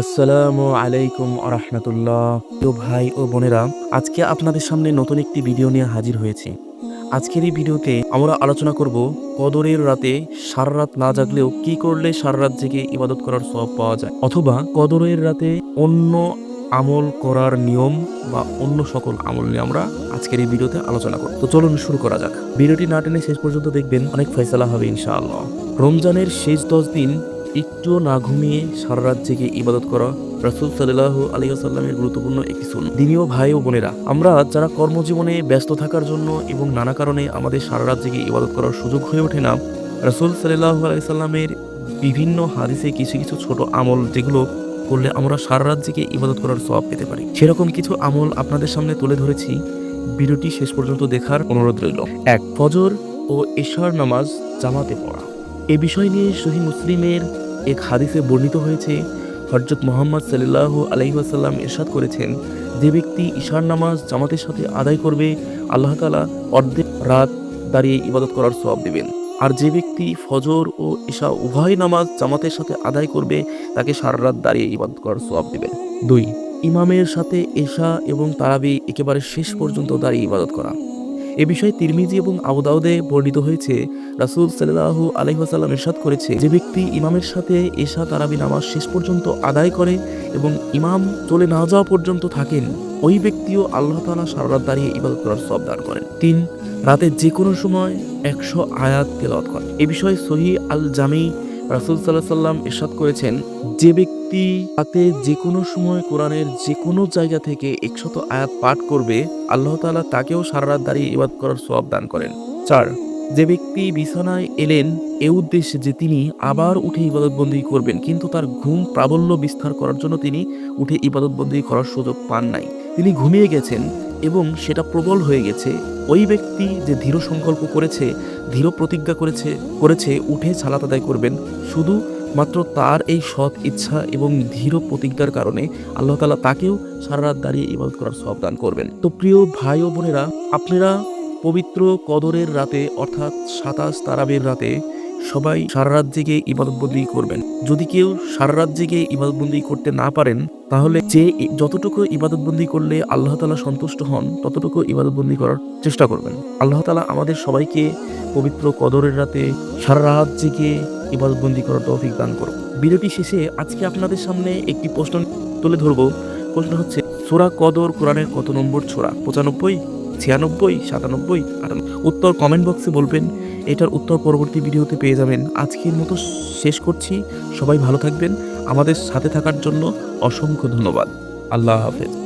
আসসালামু আলাইকুম আরহামতুল্লাহ তো ভাই ও বোনেরা, আজকে আপনাদের সামনে নতুন একটি ভিডিও নিয়ে হাজির হয়েছি। আজকের এই ভিডিওতে আমরা আলোচনা করব কদরের রাতে সারা রাত না জাগলেও কি করলে সারা রাত জেগে ইবাদত করার সব পাওয়া যায়? অথবা কদরের রাতে অন্য আমল করার নিয়ম বা অন্য সকল আমল নিয়ে আমরা আজকের এই ভিডিওতে আলোচনা করব। তো চলুন শুরু করা যাক। ভিডিওটি না টেনে শেষ পর্যন্ত দেখবেন, অনেক ফয়সালা হবে ইনশাআল্লাহ। রমজানের শেষ দশ দিন একটুও না ঘুমিয়ে সারা রাত জেগে ইবাদত করা রাসুল সাল্লাহ আলিয়াসাল্লামের গুরুত্বপূর্ণ একটি সুন দিনীয় ভাই ও বোনেরা, আমরা যারা কর্মজীবনে ব্যস্ত থাকার জন্য এবং নানা কারণে আমাদের সারা রাত জেগে ইবাদত করার সুযোগ হয়ে ওঠে না, রাসুল সাল্লাহ আলাইসাল্লামের বিভিন্ন হাদিসে কিছু কিছু ছোট আমল যেগুলো করলে আমরা সারা রাত জেগে ইবাদত করার সব পেতে পারি। সেরকম কিছু আমল আপনাদের সামনে তুলে ধরেছি। ভিডিওটি শেষ পর্যন্ত দেখার অনুরোধ রইল। এক, ফজর ও এশার নামাজ জামাতে পড়া। এ বিষয় নিয়ে সহি মুসলিমের এক হাদিসে বর্ণিত হয়েছে হজরত মোহাম্মদ সাল্লাহ আলহিহাসাল্লাম এরশাদ করেছেন, যে ব্যক্তি ঈশার নামাজ জামাতের সাথে আদায় করবে, আল্লাহ তালা অর্ধেক রাত দাঁড়িয়ে ইবাদত করার সব দেবেন। আর যে ব্যক্তি ফজর ও ঈশা উভয় নামাজ জামাতের সাথে আদায় করবে, তাকে সারা রাত দাঁড়িয়ে ইবাদত করার সব দেবেন। দুই, ইমামের সাথে এশা এবং তারাবি একেবারে শেষ পর্যন্ত দাঁড়িয়ে ইবাদত করা। এ বিষয়ে তিরমিজি এবং আবুদাউদে বর্ণিত হয়েছে, রাসুল সাল্লাহ আলহিহাসাল্লাম ইরশাদ করেছে, যে ব্যক্তি ইমামের সাথে এশা তারাবি নামাজ শেষ পর্যন্ত আদায় করে এবং ইমাম চলে না যাওয়া পর্যন্ত থাকেন, ওই ব্যক্তিও আল্লাহ তালা সারা রাত দাঁড়িয়ে ইবাদত করার সব দান করেন। তিন, রাতে যে কোনো সময় একশো আয়াত তেলাওয়াত করেন। এ বিষয়ে সহি আল জামি রাসুল সাল্লাহ সাল্লাম ইরশাদ করেছেন, যে ব্যক্তি হাতে যে কোনো সময় কোরআনের যে কোনো জায়গা থেকে একশত আয়াত পাঠ করবে, আল্লাহ তালা তাকেও সারা রাত দাঁড়িয়ে ইবাদ করার সব দান করেন। চার, যে ব্যক্তি বিছানায় এলেন এ উদ্দেশ্যে যে তিনি আবার উঠে ইবাদতবন্দি করবেন, কিন্তু তার ঘুম প্রাবল্য বিস্তার করার জন্য তিনি উঠে ইবাদতবন্দি করার সুযোগ পান নাই। তিনি ঘুমিয়ে গেছেন এবং সেটা প্রবল হয়ে গেছে। ওই ব্যক্তি যে ধীর সংকল্প করেছে ধীর প্রতিজ্ঞা করেছে করেছে, উঠে সালাত আদায় করবেন, শুধু মাত্র তার এই সৎ ইচ্ছা এবং ধীর প্রতিজ্ঞার কারণে আল্লাহ তালা তাকেও সারা রাত দাঁড়িয়ে ইবাদত করার সব দান করবেন। তো প্রিয় ভাই ও বোনেরা, আপনারা পবিত্র কদরের রাতে, অর্থাৎ সাতাশ তারাবের রাতে সবাই সারা রাত জেগে ইবাদতবন্দি করবেন। যদি কেউ সারা রাত জেগে ইবাদতবন্দি করতে না পারেন, তাহলে যে যতটুকু ইবাদতবন্দি করলে আল্লাহ তালা সন্তুষ্ট হন, ততটুকু ইবাদতবন্দি করার চেষ্টা করবেন। আল্লাহ তালা আমাদের সবাইকে পবিত্র কদরের রাতে সারা রাত জেগে ইবাদতবন্দি করার তৌফিক দান করুন। ভিডিওটি শেষে আজকে আপনাদের সামনে একটি প্রশ্ন তুলে ধরবো। প্রশ্ন হচ্ছে, সোরা কদর কোরআনের কত নম্বর ছোড়া পঁচানব্বই? ছিয়ানব্বই, সাতানব্বই উত্তর কমেন্ট বক্সে বলবেন। এটার উত্তর পরবর্তী ভিডিওতে পেয়ে যাবেন। আজকের মতো শেষ করছি। সবাই ভালো থাকবেন। আমাদের সাথে থাকার জন্য অসংখ্য ধন্যবাদ। আল্লাহ হাফেজ।